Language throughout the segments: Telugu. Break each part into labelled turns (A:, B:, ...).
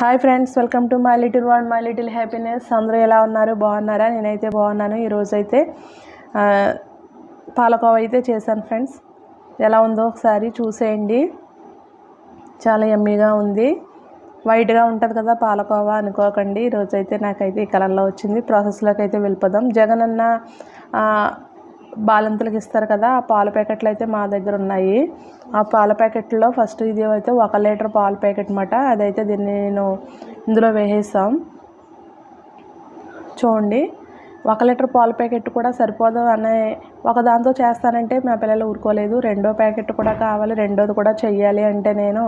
A: Hi friends welcome to my little world my little happiness అందరూ ఎలా ఉన్నారు? బాగున్నారా? నేనైతే బాగున్నాను. ఈరోజు అయితే పాలకోవ అయితే చేశాను ఫ్రెండ్స్ ఎలా ఉందో ఒకసారి చూసేయండి. చాలా ఎమ్మీగా ఉంది. వైట్గా ఉంటుంది కదా పాలకోవా అనుకోకండి. ఈరోజైతే నాకైతే ఈ కలర్లో వచ్చింది. ప్రాసెస్లోకి అయితే వెళ్ళిపోదాం. జగన్ అన్న బాలింతలకు ఇస్తారు కదా ఆ పాల ప్యాకెట్లు అయితే మా దగ్గర ఉన్నాయి. ఆ పాల ప్యాకెట్లో ఫస్ట్ ఇది అయితే ఒక లీటర్ పాల ప్యాకెట్ అనమాట అదైతే దీన్ని నేను ఇందులో వేసేసాం. చూడండి ఒక లీటర్ పాల ప్యాకెట్ కూడా సరిపోదు అనే ఒక దాంతో చేస్తానంటే మా పిల్లలు ఊరుకోలేదు. రెండో ప్యాకెట్ కూడా కావాలి రెండోది కూడా చెయ్యాలి అంటే నేను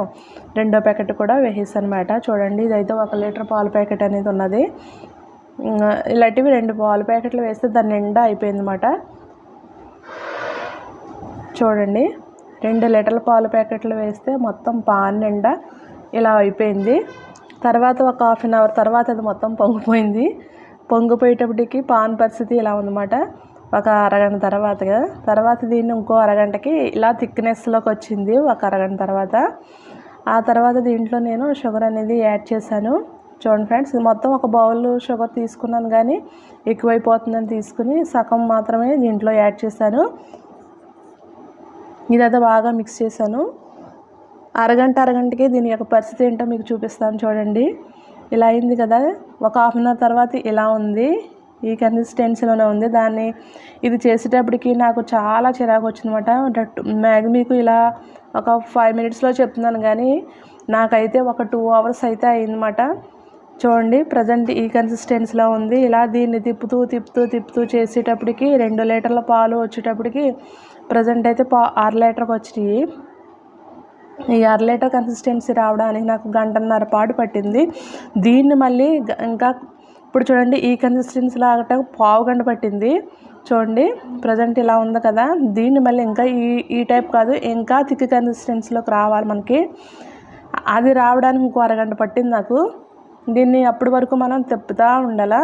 A: రెండో ప్యాకెట్ కూడా వేసేసాను అనమాట చూడండి ఇదైతే ఒక లీటర్ పాల ప్యాకెట్ అనేది ఉన్నది. ఇలాంటివి రెండు పాల ప్యాకెట్లు వేస్తే దాని నిండా అయిపోయింది అనమాట చూడండి రెండు లీటర్ల పాలు ప్యాకెట్లు వేస్తే మొత్తం పాన్ నిండా ఇలా అయిపోయింది. తర్వాత ఒక హాఫ్ అన్ అవర్ తర్వాత అది మొత్తం పొంగిపోయింది. పొంగిపోయేటప్పటికి పాన్ పరిస్థితి ఇలా ఉందన్నమాట. ఒక అరగంట తర్వాత తర్వాత దీన్ని ఇంకో అరగంటకి ఇలా థిక్నెస్లోకి వచ్చింది ఒక అరగంట తర్వాత. ఆ తర్వాత దీంట్లో నేను షుగర్ అనేది యాడ్ చేశాను. చూడండి ఫ్రెండ్స్ ఇది మొత్తం ఒక బౌల్ షుగర్ తీసుకున్నాను కానీ ఎక్కువైపోతుందని తీసుకుని సగం మాత్రమే దీంట్లో యాడ్ చేశాను. ఇదంతా బాగా మిక్స్ చేశాను. అరగంట అరగంటకి దీని యొక్క పరిస్థితి ఏంటో మీకు చూపిస్తాను చూడండి. ఇలా అయింది కదా ఒక హాఫ్ అన్ అవర్ తర్వాత ఇలా ఉంది. ఈ కన్సిస్టెన్సీలోనే ఉంది. దాన్ని ఇది చేసేటప్పటికి నాకు చాలా చిరాకు వచ్చిందన్నమాట. మ్యాగీ మీకు ఇలా ఒక ఫైవ్ మినిట్స్లో చెప్తున్నాను కానీ నాకైతే ఒక టూ అవర్స్ అయితే అయిందన్నమాట. చూడండి ప్రజెంట్ ఈ కన్సిస్టెన్సీలో ఉంది. ఇలా దీన్ని తిప్పుతూ తిప్పుతూ తిప్పుతూ చేసేటప్పటికి రెండు లీటర్ల పాలు వచ్చేటప్పటికి ప్రజెంట్ అయితే పా అర లీటర్కి వచ్చినాయి. ఈ అర లీటర్ కన్సిస్టెన్సీ రావడానికి నాకు గంటన్నర పాటు పట్టింది. దీన్ని మళ్ళీ ఇంకా ఇప్పుడు చూడండి ఈ కన్సిస్టెన్సీ లాగట పావు గంట పట్టింది. చూడండి ప్రజెంట్ ఇలా ఉంది కదా. దీన్ని మళ్ళీ ఇంకా ఈ ఈ టైప్ కాదు ఇంకా థిక్ కన్సిస్టెన్సీలోకి రావాలి మనకి. అది రావడానికి ఇంకో అరగంట పట్టింది నాకు. దీన్ని అప్పటి వరకు మనం తిప్పుతూ ఉండాలా.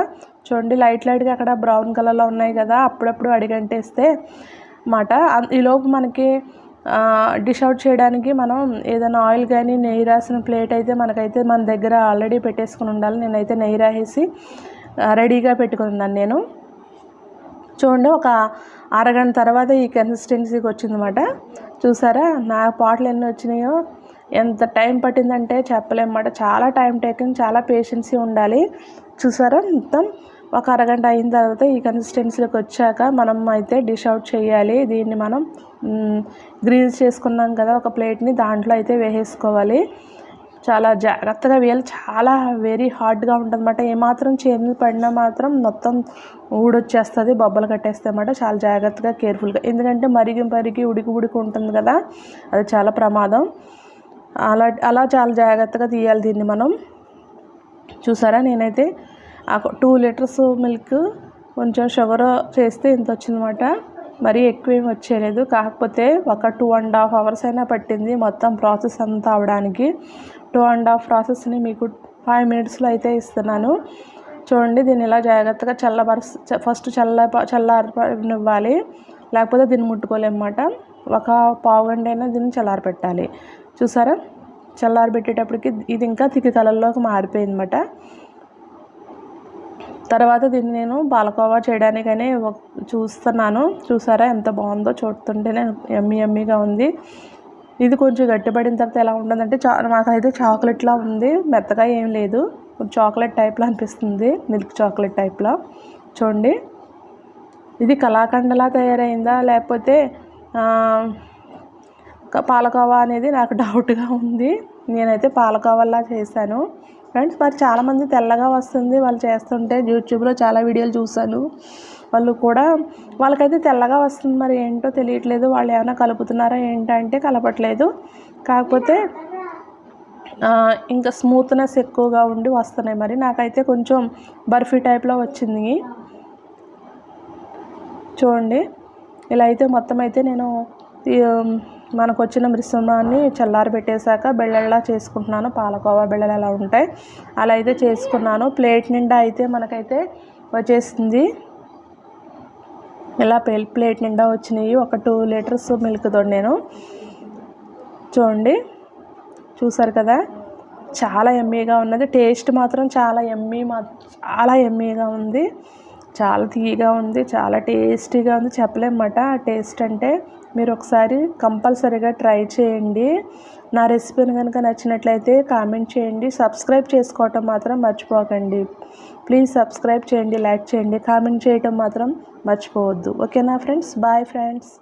A: చూడండి లైట్ లైట్గా అక్కడ బ్రౌన్ కలర్లో ఉన్నాయి కదా అప్పుడప్పుడు అడిగంటేస్తే మాట. ఈలోపు మనకి డిష్ అవుట్ చేయడానికి మనం ఏదైనా ఆయిల్ కానీ నెయ్యి రాసిన ప్లేట్ అయితే మనకైతే మన దగ్గర ఆల్రెడీ పెట్టేసుకుని ఉండాలి. నేనైతే నెయ్యి రాసేసి రెడీగా పెట్టుకునిన్నాను నేను. చూడండి ఒక అరగంట తర్వాత ఈ కన్సిస్టెన్సీకి వచ్చిందన్నమాట చూసారా? నా పాటలు ఎన్ని వచ్చినాయో? ఎంత టైం పట్టిందంటే చెప్పలేమన్నమాట చాలా టైం టేకింగ్ చాలా పేషెన్సీ ఉండాలి. చూసారా? మొత్తం ఒక అరగంట అయిన తర్వాత ఈ కన్సిస్టెన్సీలోకి వచ్చాక మనం అయితే డిష్ అవుట్ చేయాలి. దీన్ని మనం గ్రీల్స్ చేసుకున్నాం కదా ఒక ప్లేట్ని దాంట్లో అయితే వేసేసుకోవాలి. చాలా జాగ్రత్తగా వేయాలి. చాలా వెరీ హార్డ్గా ఉంటుంది అనమాట ఏమాత్రం చేతులు పడినా మాత్రం మొత్తం ఊడొచ్చేస్తుంది బొబ్బలు కట్టేస్తే అన్నమాట. చాలా జాగ్రత్తగా కేర్ఫుల్గా ఎందుకంటే మరిగి మరిగి ఉడికి ఉడికి ఉంటుంది కదా అది చాలా ప్రమాదం. అలా అలా చాలా జాగ్రత్తగా తీయాలి దీన్ని మనం. చూసారా? నేనైతే టూ లీటర్స్ మిల్క్ కొంచెం షుగర్ చేస్తే ఇంత వచ్చిందన్నమాట. మరీ ఎక్కువ ఏమి వచ్చేయలేదు. కాకపోతే ఒక టూ అండ్ హాఫ్ అవర్స్ అయినా పట్టింది మొత్తం ప్రాసెస్ అంతా అవడానికి. టూ అండ్ హాఫ్ ప్రాసెస్ని మీకు ఫైవ్ మినిట్స్లో అయితే ఇస్తున్నాను. చూడండి దీన్ని ఇలా జాగ్రత్తగా చల్లబరస్ ఫస్ట్ చల్ల చల్లారనివ్వాలి. లేకపోతే దీన్ని ముట్టుకోలేమన్నమాట. ఒక పావు గంట అయినా దీన్ని చల్లారి పెట్టాలి చూసారా? చల్లారి పెట్టేటప్పటికి ఇది ఇంకా తిక్కి కలర్లోకి మారిపోయిందన్నమాట. తర్వాత దీన్ని నేను పాలకోవా చేయడానికనే చూస్తున్నాను. చూసారా ఎంత బాగుందో చూస్తుంటేనే ఎమ్మి ఎమ్మిగా ఉంది. ఇది కొంచెం గట్టిపడిన తర్వాత ఎలా ఉంటుందంటే చా నాకైతే చాక్లెట్లా ఉంది. మెత్తగా ఏం లేదు. చాక్లెట్ టైప్లో అనిపిస్తుంది. మిల్క్ చాక్లెట్ టైప్లో. చూడండి. ఇది కళాఖండలా తయారైందా? లేకపోతే పాలకోవా అనేది నాకు డౌట్గా ఉంది. నేనైతే పాలకోవాలా చేశాను. ఫ్రెండ్స్ మరి చాలామంది తెల్లగా వస్తుంది. వాళ్ళు చేస్తుంటే యూట్యూబ్లో చాలా వీడియోలు చూశాను. వాళ్ళు కూడా వాళ్ళకైతే తెల్లగా వస్తుంది మరి ఏంటో తెలియట్లేదు. వాళ్ళు ఏమైనా కలుపుతున్నారా ఏంటంటే కలపట్లేదు. కాకపోతే ఇంకా స్మూత్నెస్ ఎక్కువగా ఉండి వస్తున్నాయి మరి. నాకైతే కొంచెం బర్ఫీ టైప్లో వచ్చింది. చూడండి. ఇలా అయితే మొత్తం అయితే నేను మనకు వచ్చిన మిశ్రమాన్ని చల్లారి పెట్టేశాక బెళ్ళల్లా చేసుకుంటున్నాను. పాలకోవా బెళ్ళలు ఎలా ఉంటాయి. అలా అయితే చేసుకున్నాను. ప్లేట్ నిండా అయితే మనకైతే వచ్చేసింది. ఇలా ప్లేట్ నిండా వచ్చినాయి. ఒక టూ లీటర్స్ మిల్క్తో నేను చూడండి. చూసారు కదా? చాలా ఎమ్మీగా ఉన్నది. టేస్ట్ మాత్రం చాలా ఎమ్మీ మా చాలా ఎమ్మీగా ఉంది. చాలా తీయగా ఉంది చాలా టేస్టీగా ఉంది. చెప్పలేమన్నమాట. ఆ టేస్ట్ అంటే మీరు ఒకసారి కంపల్సరీగా ట్రై చేయండి. నా రెసిపీని కనుక నచ్చినట్లయితే కామెంట్ చేయండి. సబ్స్క్రైబ్ చేసుకోవటం మాత్రం మర్చిపోకండి. ప్లీజ్ సబ్స్క్రైబ్ చేయండి లైక్ చేయండి కామెంట్ చేయటం మాత్రం మర్చిపోవద్దు. ఓకేనా ఫ్రెండ్స్? Bye friends.